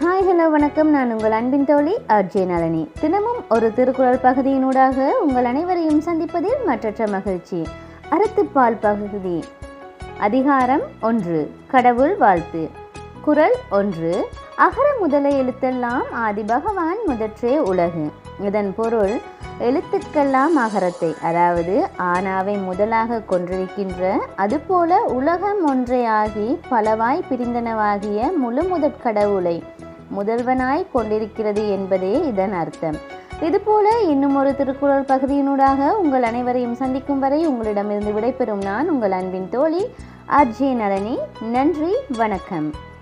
Hi hello வணக்கம். நான் உங்கள் அன்பின் தோழி அர்ஜே நளினி. தினமும் ஒரு திருக்குறள் பகுதியினூடாக உங்கள் அனைவரையும் சந்திப்பதில் மற்றற்ற மகிழ்ச்சி. அறத்துப்பால் பகுதி. அதிகாரம் ஒன்று கடவுள் வாழ்த்து. குறள் ஒன்று அகர முதல எழுத்தெல்லாம் ஆதி பகவான் முதற்றே உலகு. இதன் பொருள் எழுத்துக்கெல்லாம் அகரத்தை அதாவது ஆனாவை முதலாக கொன்றிருக்கின்ற அதுபோல உலகம் ஒன்றையாகி பலவாய் பிரிந்தனவாகிய முழு முதற் கடவுளை முதல்வனாய் கொண்டிருக்கிறது என்பதே இதன் அர்த்தம். இதுபோல இன்னும் ஒரு திருக்குறள் பகுதியினூடாக உங்கள் அனைவரையும் சந்திக்கும் வரை உங்களிடமிருந்து விடைபெறும் நான் உங்கள் அன்பின் தோழி ஆர்ஜே நளினி. நன்றி வணக்கம்.